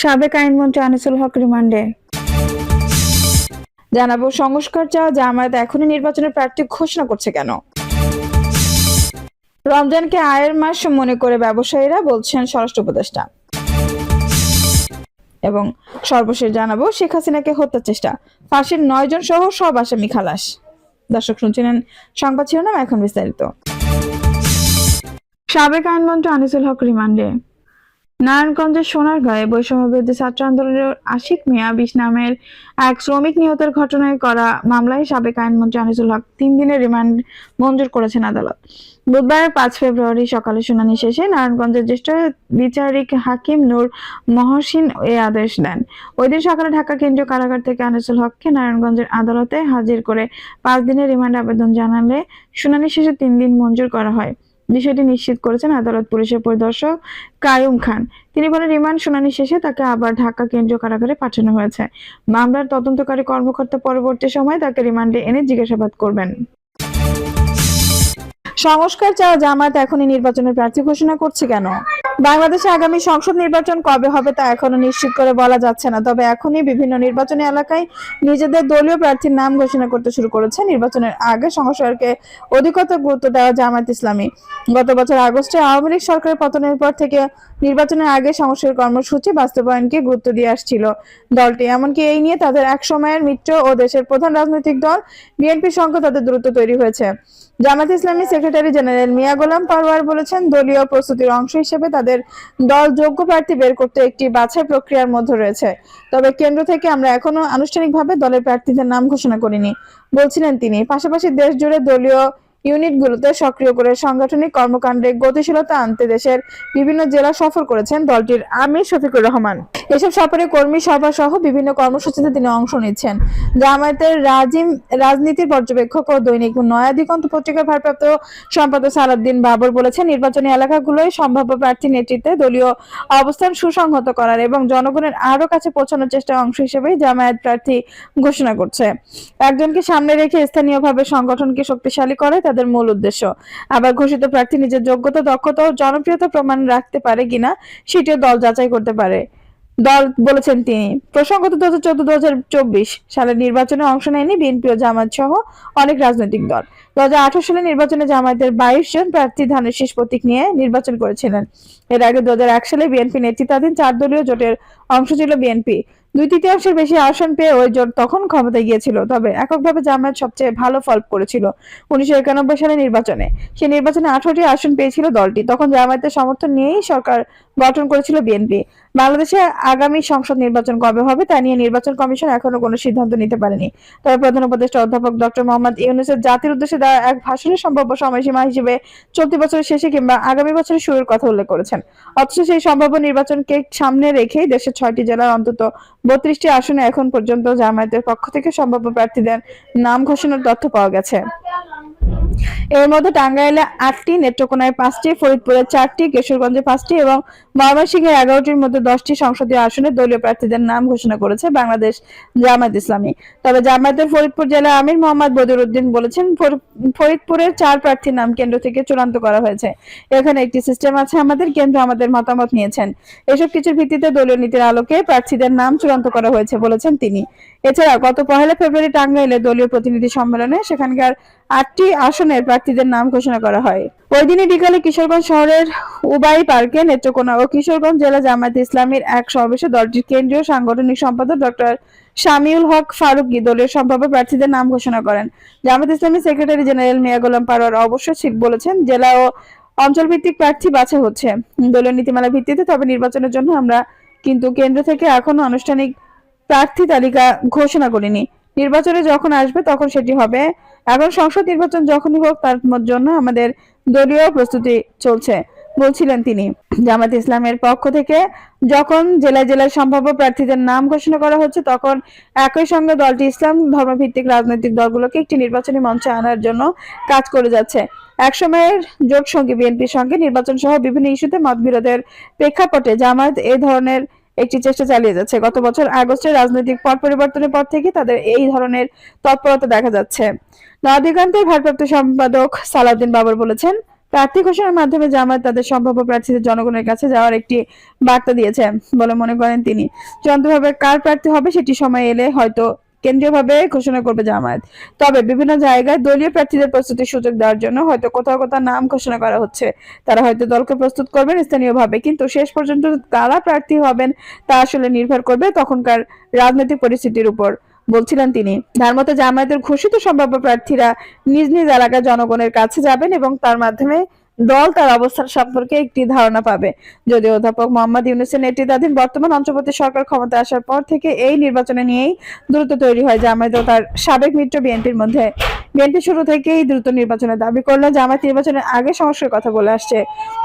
সাবেক আইনমন্ত্রী আনিসুল হক রিমান্ডে। জানাব সংস্কার চাওয়া জামায়াত এখনই নির্বাচনের প্রার্থী ঘোষণা করছে কেন? রমজানকে আয়ের মাস মনে করে ব্যবসায়ীরা বলছেন স্বরাষ্ট্র উপদেষ্টা। এবং সর্বশেষ জানাব শেখ হাসিনাকে হত্যার চেষ্টা। ফাঁসির নয় জন সহ সব আসামি খালাস। দর্শক শুনছিলেন সংবাদ শিরোনাম এখন বিস্তারিত। সাবেক আইনমন্ত্রী আনিসুল হক রিমান্ডে। নারায়ণগঞ্জের সোনারগাঁয়ে বৈষম্য বিরোধী ছাত্র আন্দোলনের আশিক মিয়া বিশ নামের এক শ্রমিক নিহতের ঘটনায় করা মামলায় সাবেক আইনমন্ত্রী আনিসুল হক তিন দিনের রিমান্ড মঞ্জুর করেছেন আদালত। বুধবার পাঁচ ফেব্রুয়ারি সকালে শুনানি শেষে নারায়ণগঞ্জের জ্যেষ্ঠ বিচারিক হাকিম নূর মহসিন এ আদেশ দেন। ওই দিন সকালে ঢাকা কেন্দ্রীয় কারাগার থেকে আনিসুল হককে নারায়ণগঞ্জের আদালতে হাজির করে পাঁচ দিনের রিমান্ড আবেদন জানালে শুনানি শেষে তিন দিন মঞ্জুর করা হয়। বিষয়টি নিশ্চিত করেছেন আদালত পুলিশের পরিদর্শক কায়ুম খান। তিনি বলেন, রিমান্ড শুনানি শেষে তাকে আবার ঢাকা কেন্দ্রীয় কারাগারে পাঠানো হয়েছে। মামলার তদন্তকারী কর্মকর্তা পরবর্তী সময় তাকে রিমান্ডে এনে জিজ্ঞাসাবাদ করবেন। সংস্কার চাওয়া জামায়াত এখনই নির্বাচনের প্রার্থী ঘোষণা করছে কেন? বাংলাদেশে আগামী সংসদ নির্বাচন কবে হবে তা এখনও নিশ্চিত করে বলা যাচ্ছে না। তবে এখনই বিভিন্ন নির্বাচনী এলাকায় নিজেদের দলীয় প্রার্থীর নাম ঘোষণা করতে শুরু করেছে। নির্বাচনের আগে সংস্কারকে অধিকতর গুরুত্ব দেওয়া জামায়াত ইসলামী। গত বছর আগস্টে আওয়ামী লীগ সরকারের পতনের পর থেকে নির্বাচনের আগে সংস্কার কর্মসূচি বাস্তবায়নকে গুরুত্ব দিয়ে আসছিল দলটি। এমনকি এই নিয়ে তাদের এক সময়ের মিত্র ও দেশের প্রধান রাজনৈতিক দল বিএনপির সঙ্গে তাদের দ্রুত তৈরি হয়েছে। জামাত ইসলামী সেক্রেটারি জেনারেল মিয়া গোলাম পারওয়ার বলেছেন, দলীয় প্রস্তুতির অংশ হিসেবে তাদের দল যোগ্য প্রার্থী বের করতে একটি বাছাই প্রক্রিয়ার মধ্যে রয়েছে। তবে কেন্দ্র থেকে আমরা এখনও আনুষ্ঠানিকভাবে দলের প্রার্থীদের নাম ঘোষণা করিনি, বলছিলেন তিনি। পাশাপাশি দেশ জুড়ে দলীয় ইউনিটগুলোতে সক্রিয় করে সাংগঠনিক কর্মকাণ্ডে গতিশীলতা আনতে দেশের বিভিন্ন জেলা সফর করেছেন দলটির আমির শফিকুর রহমান। এসব সফরে কর্মী সভা সহ বিভিন্ন কর্মসূচিতে তিনি অংশ নিচ্ছেন। জামায়াতের রাজিম রাজনীতির পর্যবেক্ষক ও দৈনিক নয়া দিগন্ত পত্রিকার ভারপ্রাপ্ত সম্পাদক সালাউদ্দিন বাবর বলেছেন, নির্বাচনী এলাকাগুলোয় সম্ভাব্য প্রার্থী নেতৃত্বে দলীয় অবস্থান সুসংহত করার এবং জনগণের আরও কাছে পৌঁছানোর চেষ্টার অংশ হিসেবে জামায়াত প্রার্থী ঘোষণা করছে। একজনকে সামনে রেখে স্থানীয়ভাবে সংগঠনকে শক্তিশালী করে তাদের মূল উদ্দেশ্য। আবার ঘোষিত প্রার্থী নিজের যোগ্যতা, দক্ষতা ও জনপ্রিয়তা প্রমাণ রাখতে পারে কিনা, সেটিও দল যাচাই করতে পারে। দল বলেছেন তিনি, প্রসঙ্গত দু হাজার চোদ্দ সালের নির্বাচনে অংশ নেয়নি বিএনপি ও জামায়াত সহ অনেক রাজনৈতিক দল। দু হাজার আঠারো সালে নির্বাচনে জামায়াতের বাইশ জন প্রার্থী ধানের শীষ প্রতীক নিয়ে নির্বাচন করেছিলেন। এর আগে দু হাজার এক সালে বিএনপি নেতৃত্বাধীন চার দলীয় জোটের অংশ ছিল বিএনপি। দুই তৃতীয়াংশের বেশি আসন পেয়ে ওই জোট তখন ক্ষমতায় গিয়েছিল, তবে এককভাবে জামায়াত সবচেয়ে ভালো ফল করেছিল উনিশশো একানব্বই সালে নির্বাচনে। সেই নির্বাচনে আঠারোটি আসন পেয়েছিল দলটি, তখন জামায়াতের সমর্থন নিয়েই সরকার গঠন করেছিল বিএনপি। বাংলাদেশে আগামী সংসদ নির্বাচন কবে হবে তা নিয়ে নির্বাচন কমিশন এখনও কোনো সিদ্ধান্ত নিতে পারেনি। তবে প্রধান উপদেষ্টা অধ্যাপক ডক্টর মোহাম্মদ ইউনুসের জাতির উদ্দেশ্যে দেওয়া এক ভাষণের সম্ভাব্য সময়সীমা হিসেবে চলতি বছরের শেষে কিংবা আগামী বছরের শুরুর কথা উল্লেখ করেছেন। অথচ সেই সম্ভাব্য নির্বাচনকে সামনে রেখেই দেশের ছয়টি জেলার অন্তত বত্রিশটি আসনে এখন পর্যন্ত জামায়াতের পক্ষ থেকে সম্ভাব্য প্রার্থীদের নাম ঘোষণার তথ্য পাওয়া গেছে। এর মধ্যে টাঙ্গাইলে আটটি, নেত্রকোনায় পাঁচটি, ফরিদপুরে চারটি, কিশোরগঞ্জে পাঁচটি এবং ময়মনসিংহের এগারোটির মধ্যে দশটি সংসদীয় আসনে দলীয় প্রার্থীদের নাম ঘোষণা করেছে বাংলাদেশ জামায়াত ইসলামী। তবে জামায়াতের ফরিদপুর জেলা আমির মোহাম্মদ বদির উদ্দিন বলেছেন ফরিদপুরের চার প্রার্থীর নাম কেন্দ্র থেকে চূড়ান্ত করা হয়েছে। এখানে একটি সিস্টেম আছে আমাদের, কেন্দ্র আমাদের মতামত নিয়েছেন। এসব কিছুর ভিত্তিতে দলীয় নীতির আলোকে প্রার্থীদের নাম চূড়ান্ত করা হয়েছে বলেছেন তিনি। এছাড়া গত পহেলা ফেব্রুয়ারি টাঙ্গাইলে দলীয় প্রতিনিধি সম্মেলনে সেখানকার আটটি আসনের প্রার্থীদের নাম ঘোষণা করা হয়। ওই দিনই বিকালে কিশোরগঞ্জ শহরের উবাই পার্কে নেত্রকোনা ও কিশোরগঞ্জ জেলা জামায়াত ইসলামীর এক সমাবেশে দলটির কেন্দ্রীয় সাংগঠনিক সম্পাদক ডক্টর শামিউল হক ফারুকি দলের সম্ভাব্য প্রার্থীদের নাম ঘোষণা করেন। জামায়াত ইসলামী সেক্রেটারি জেনারেল মিয়া গোলাম পারোয়ার অবশ্য ঠিক বলেছেন, জেলা ও অঞ্চল ভিত্তিক প্রার্থী বাছা হচ্ছে। দলীয় নীতিমালা ভিত্তিতে তবে নির্বাচনের জন্য আমরা কিন্তু কেন্দ্র থেকে এখনও আনুষ্ঠানিক প্রার্থী তালিকা ঘোষণা করিনি। নির্বাচনে যখন আসবে তখন সেটি হবে। এখন সংসদ নির্বাচন যখনই হোক, তার জন্য আমাদের দলীয় প্রস্তুতি চলছে, বলছিলেন তিনি। জামাত ইসলামের পক্ষ থেকে যখন জেলায় জেলায় সম্ভাব্য প্রার্থীদের নাম ঘোষণা করা হচ্ছে, তখন একই সঙ্গে দলটি ইসলাম ধর্মভিত্তিক রাজনৈতিক দলগুলোকে একটি নির্বাচনী মঞ্চে আনার জন্য কাজ করে যাচ্ছে। একসময়ের জোট সঙ্গী বিএনপির সঙ্গে নির্বাচন সহ বিভিন্ন ইস্যুতে মতবিরোধের প্রেক্ষাপটে জামায়াত এ ধরনের একটি চেষ্টা চালিয়ে যাচ্ছে। গত বছর আগস্টে রাজনৈতিক পট পরিবর্তনের পর থেকে তাদের এই ধরনের তৎপরতা দেখা যাচ্ছে। নয়াদিগন্তের ভারপ্রাপ্ত সম্পাদক সালাউদ্দিন বাবর বলেছেন, প্রার্থী ঘোষণার মাধ্যমে জামায়াত তাদের সম্ভাব্য প্রার্থীদের জনগণের কাছে যাওয়ার একটি বার্তা দিয়েছে বলে মনে করেন তিনি। যন্ত্রভাবে কার প্রার্থী হবে সেটি সময় এলে হয়তো কেন্দ্রীয়ভাবে ঘোষণা করবে জামায়াত। তবে বিভিন্ন জায়গায় দলীয় প্রার্থীদের প্রস্তুতির সুযোগ দেওয়ার জন্য হয়তো কোথাও কোথাও নাম ঘোষণা করা হচ্ছে। তারা হয়তো দলকে প্রস্তুত করবেন স্থানীয়ভাবে, কিন্তু শেষ পর্যন্ত কারা প্রার্থী হবেন তা আসলে নির্ভর করবে তখনকার রাজনৈতিক পরিস্থিতির উপর, বলছিলেন তিনি। তার মতে, জামায়াতের ঘোষিত সম্ভাব্য প্রার্থীরা নিজ নিজ এলাকার জনগণের কাছে যাবেন এবং তার মাধ্যমে দল তার অবস্থান সম্পর্কে একটি ধারণা পাবে। যদিও অধ্যাপক মোহাম্মদ ইউনুসের নেতৃত্বাধীন বর্তমান অন্তর্বর্তী সরকার ক্ষমতা আসার পর থেকে এই নির্বাচনে নিয়েই দ্রুত তৈরি হয় জামায়াত ও তার সাবেক মিত্র বিএনপির মধ্যে। বিএনপি শুরু থেকেই দ্রুত নির্বাচনের দাবি করলে জামায়াত নির্বাচনের আগে সমস্যার কথা বলে আসছে।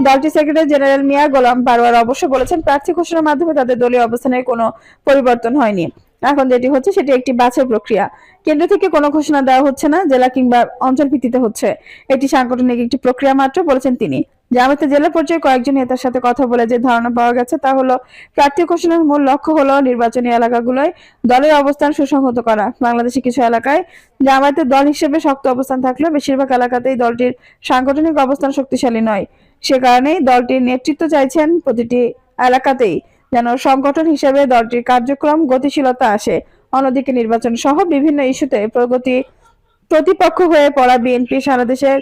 দলটির সেক্রেটারি জেনারেল মিয়া গোলাম পারোয়ার অবশ্য বলেছেন, প্রার্থী ঘোষণার মাধ্যমে তাদের দলীয় অবস্থানের কোনো পরিবর্তন হয়নি। এখন যেটি হচ্ছে, সেটি একটি বাছাই প্রক্রিয়া। কেন্দ্র থেকে কোনো ঘোষণা দেওয়া হচ্ছে না, জেলা কিংবা অঞ্চল ভিত্তিতে হচ্ছে। এটি সাংগঠনিক একটি প্রক্রিয়া মাত্র, বলেছেন তিনি। জামাতে জেলা পর্যায়ে কয়েকজন নেতার সাথে কথা বলে যে ধারণা পাওয়া গেছে, তা হলো, প্রার্থী ঘোষণার মূল লক্ষ্য হলো নির্বাচনী এলাকাগুলোয় দলের অবস্থান সুসংহত করা। বাংলাদেশে কিছু এলাকায় জামায়াতের দল হিসেবে শক্ত অবস্থান থাকলেও বেশিরভাগ এলাকাতেই দলটির সাংগঠনিক অবস্থান শক্তিশালী নয়। সে কারণেই দলটির নেতৃত্ব চাইছেন প্রতিটি এলাকাতেই যেন সংগঠন হিসেবে দলটির কার্যক্রম গতিশীলতা আসে। অন্যদিকে নির্বাচন সহ বিভিন্ন ইস্যুতে প্রগতি প্রতিপক্ষ হয়ে পড়া বিএনপি সারা দেশের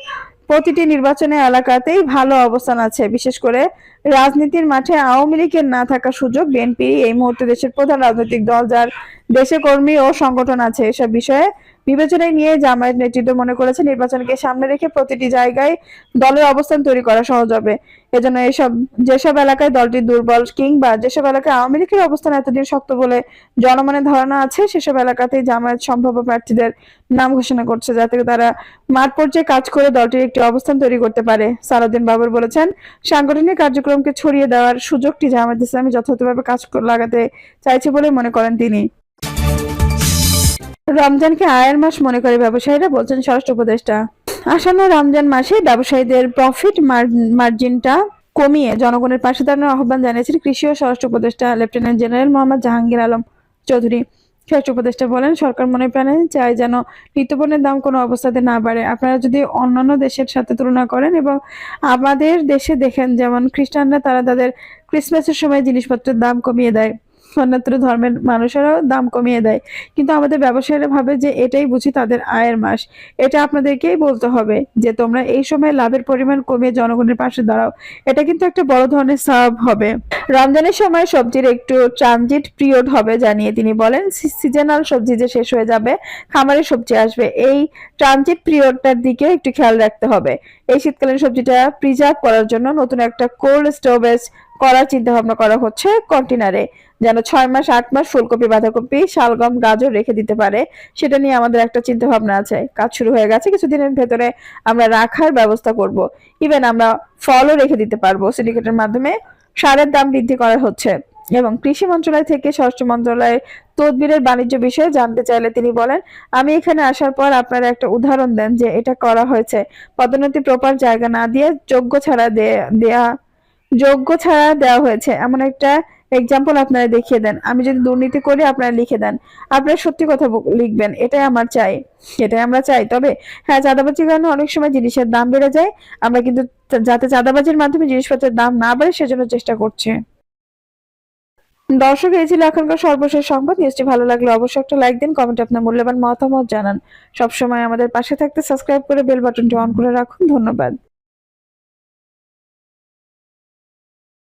প্রতিটি নির্বাচনী এলাকাতেই ভালো অবস্থান আছে। বিশেষ করে রাজনীতির মাঠে আওয়ামী লীগের না থাকার সুযোগ বিএনপি এই মুহূর্তে দেশের প্রধান রাজনৈতিক দল, যার দেশে কর্মী ও সংগঠন আছে, এসব বিষয়ে বিবেচনায় নিয়ে জামায়াত নেতৃত্ব মনে করেছে নির্বাচনকে সামনে রেখে প্রতিটি জায়গায় দলের অবস্থান তৈরি করা সহজ হবে। এজন্য এসব, যেসব এলাকায় দলটি দুর্বল কিংবা যেসব এলাকায় আওয়ামী লীগের অবস্থান এতদিন শক্ত বলে জনমনের ধারণা আছে, সেসব এলাকাতেই জামায়াত সম্ভাব্য প্রার্থীদের নাম ঘোষণা করছে, যাতে তারা মাঠ পর্যায়ে কাজ করে দলটির একটি অবস্থান তৈরি করতে পারে। সালাউদ্দিন বাবর বলেছেন, সাংগঠনিক কার্যক্রমকে ছড়িয়ে দেওয়ার সুযোগটি জামায়াত ইসলামী যথাযথভাবে কাজ লাগাতে চাইছে বলে মনে করেন তিনি। রমজানকে আয়ের মাস মনে করে ব্যবসায়ীরা বলছেন স্বরাষ্ট্র উপদেষ্টা। আসন্ন রমজান মাসে ব্যবসায়ীদের প্রফিট মার্জিনটা কমিয়ে জনগণের পাশে দাঁড়ানোর আহ্বান জানিয়েছেন কৃষি ও স্বরাষ্ট্র উপদেষ্টা লেফটেন্যান্ট জেনারেল মোহাম্মদ জাহাঙ্গীর আলম চৌধুরী। স্বরাষ্ট্র উপদেষ্টা বলেন, সরকার মনে প্রাণে চায় যেন নিত্যপণ্যের দাম কোনো অবস্থাতে না বাড়ে। আপনারা যদি অন্যান্য দেশের সাথে তুলনা করেন এবং আমাদের দেশে দেখেন, যেমন খ্রিস্টানরা তারা তাদের ক্রিসমাসের সময় জিনিসপত্রের দাম কমিয়ে দেয়। অন্যত্র ধর্মের মানুষেরাও দাম কমিয়ে দেয়। কিন্তু আমাদের ব্যবসায়ীরা ভাবে যে এটাই বুঝি তাদের আয়ের মাস। এটা আপনাদেরকেই বলতে হবে যে তোমরা এই সময় লাভের পরিমাণ কমিয়ে জনগণের পাশে দাঁড়াও। এটা কিন্তু একটা বড় ধরনের সাব হবে। রমজানের সময় সবজির একটু ট্রানজিট পিরিয়ড হবে জানিয়ে তিনি বলেন। সিজনাল সবজি যে শেষ হয়ে যাবে খামারের সবজি আসবে। এই ট্রানজিট পিরিয়ডটার দিকে একটু খেয়াল রাখতে হবে। এই শীতকালীন সবজিটা প্রিজার্ভ করার জন্য নতুন একটা কোল্ড স্টোরেজ করার চিন্তা ভাবনা করা হচ্ছে কন্টেনারে যেন ছয় মাস, আট মাস ফুলকপি, বাঁধাকপি, শালগম, গাজর রেখে দিতে পারে, সেটা নিয়ে আমাদের একটা চিন্তা ভাবনা আছে। কাজ শুরু হয়ে গেছে, কিছুদিনের ভেতরে আমরা রাখার ব্যবস্থা করব। ইভেন আমরা ফলও রেখে দিতে পারব সিন্ডিকেটের মাধ্যমে। সারের দাম বৃদ্ধি করা হচ্ছে এবং কৃষি মন্ত্রণালয় থেকে স্বরাষ্ট্র মন্ত্রণালয়ের তদবিরের বাণিজ্য বিষয়ে জানতে চাইলে তিনি বলেন, আমি এখানে আসার পর আপনারা একটা উদাহরণ দেন যে এটা করা হয়েছে। পদোন্নতি প্রপার জায়গা না দিয়ে যোগ্য ছাড়া দেয়া, যোগ্য ছাড়া দেওয়া হয়েছে। এমন একটা এক্সাম্পল আপনারা দেখিয়ে দেন। আমি যদি দুর্নীতি করি, আপনারা লিখে দেন। আপনারা সত্যি কথা লিখবেন, এটাই আমার চাই। এটাই আমরা চাই। তবে হ্যাঁ চাঁদাবাজির কারণে অনেক সময় জিনিসের দাম বেড়ে যায়। আমরা কিন্তু যাতে চাঁদাবাজির মাধ্যমে জিনিসপত্রের দাম না বাড়ে, সেজন্য চেষ্টা করছি। দর্শক, এই ছিল এখনকার সর্বশেষ সংবাদ। নিউজটি ভালো লাগলে অবশ্যই একটা লাইক দিন কমেন্টে আপনার মূল্যবান মতামত জানান। সবসময় আমাদের পাশে থাকতে সাবস্ক্রাইব করে বেল বাটনটি অন করে রাখুন। ধন্যবাদ।